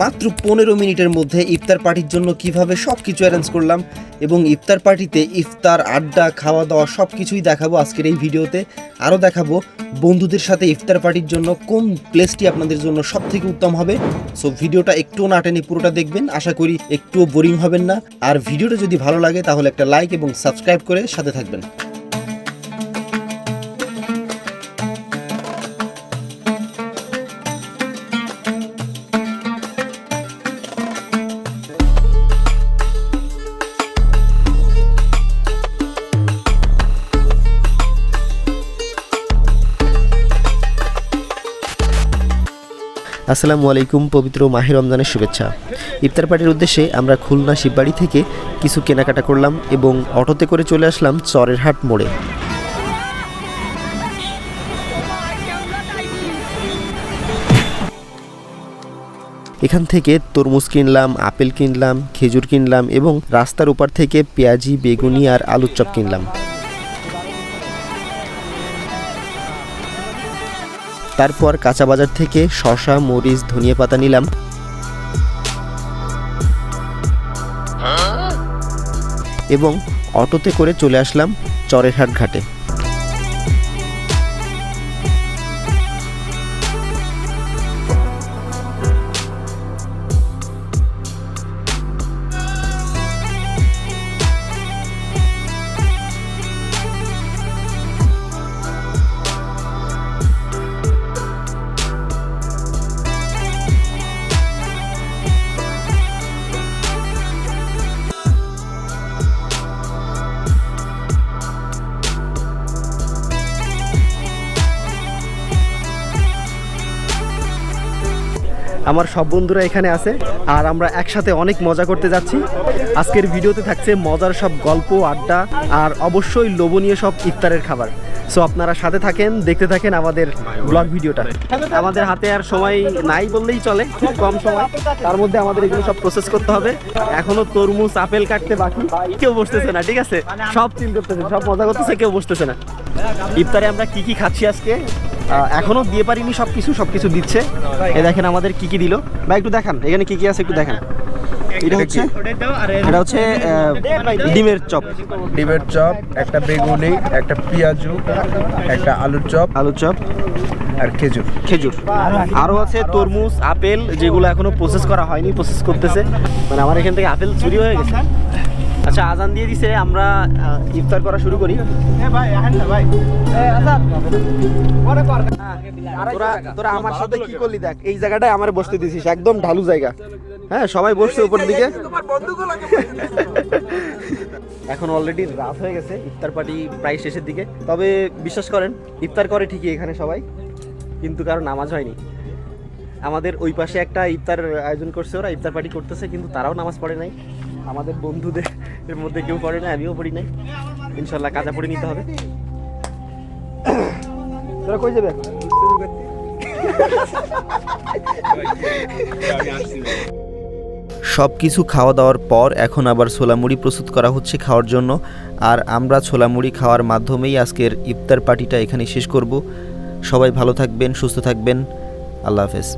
মাত্র পনেরো মিনিটের মধ্যে ইফতার পার্টির জন্য কীভাবে সব কিছু অ্যারেঞ্জ করলাম এবং ইফতার পার্টিতে ইফতার, আড্ডা খাওয়া দাওয়া সব কিছুই দেখাবো আজকের এই ভিডিওতে। আরও দেখাবো বন্ধুদের সাথে ইফতার পার্টির জন্য কোন প্লেসটি আপনাদের জন্য সব থেকে উত্তম হবে। সো ভিডিওটা একটুও না টেনে পুরোটা দেখবেন। আশা করি একটুও বোরিং হবেন না। আর ভিডিওটা যদি ভালো লাগে, তাহলে একটা লাইক এবং সাবস্ক্রাইব করে সাথে থাকবেন। আসসালামু আলাইকুম, পবিত্র মাহে রমজানের শুভেচ্ছা। ইফতার পার্টির উদ্দেশ্যে আমরা খুলনা শিববাড়ি থেকে কিছু কেনাকাটা করলাম এবং অটোতে করে চলে আসলাম চরের হাট মোড়ে। এখান থেকে তরমুজ কিনলাম, আপেল কিনলাম, খেজুর কিনলাম এবং রাস্তার উপর থেকে পেঁয়াজি, বেগুনি আর আলুর চপ কিনলাম। তারপর কাঁচা বাজার থেকে শশা মরিচ ধনিয়া পাতা নিলাম। এবং অটোতে করে চলে আসলাম চরেরহাট ঘাটে। আমার সব বন্ধুরা এখানে আছে, আর আমরা একসাথে অনেক মজা করতে যাচ্ছি। আজকের ভিডিওতে থাকছে মজার সব গল্প, আড্ডা, আর অবশ্যই লোভনীয় সব ইফতারের খাবার। সো আপনারা সাথে থাকেন, দেখতে থাকেন আমাদের ব্লগ ভিডিওটা। আমাদের হাতে আর সময় নাই বললেই চলে, খুব কম সময়। তার মধ্যে আমাদের এগুলো সব প্রসেস করতে হবে। এখনও তরমুজ, আপেল কাটতে বাকি। কেউ বসতেছে না, ঠিক আছে? সব চিল করতেছে, সব মজা করতেছে, কেউ বসতেছে না। ইফতারে আমরা কি কি খাচ্ছি আজকে? এখনও দিয়ে পারিনি সব কিছু সব কিছু দিচ্ছে। এ দেখেন আমাদের কি কি দিল। ভাই একটু দেখান এখানে কি কি আছে একটু দেখান। এটা হচ্ছে এটা হচ্ছে ডিমের চপ। ডিমের চপ একটা বেগুনি একটা পেঁয়াজু একটা আলুর চপ আলুর চপ। আর খেজুর। খেজুর। আরও আছে তরমুজ আপেল যেগুলো এখনও প্রসেস করা হয়নি প্রসেস করতেছে। মানে আমার এখান থেকে আপেল চুরি হয়ে গেছে। আচ্ছা আজান দিয়ে দিছে আমরা ইফতার করা শুরু করি। তোরা তোরা আমার সাথে কি করলি দেখ এই জায়গাটায় আমার বসতে দিছিস একদম ঢালু জায়গা। হ্যাঁ সবাই বসছে উপর দিকে। এখন অলরেডি রাত হয়ে গেছে ইফতার পার্টি প্রায় শেষের দিকে। তবে বিশ্বাস করেন ইফতার করে ঠিকই এখানে সবাই কিন্তু কারও নামাজ হয়নি। আমাদের ওই পাশে একটা ইফতার আয়োজন করছে ওরা ইফতার পার্টি করতেছে কিন্তু তারাও নামাজ পড়ে নাই। আমাদের বন্ধুদের এর মধ্যে কেউ পড়ে নাই আমিও পড়ি নাই। ইনশাল্লাহ কাজা পড়ে নিতে হবে। তোরা কই যাবে সব কিছু খাওয়া দাওয়ার পর এখন আবার ছোলামুড়ি প্রস্তুত করা হচ্ছে খাওয়ার জন্য। আর আমরা ছোলামুড়ি খাওয়ার মাধ্যমেই আজকের ইফতার পার্টিটা এখানে শেষ করব। সবাই ভালো থাকবেন সুস্থ থাকবেন। আল্লাহ হাফেজ।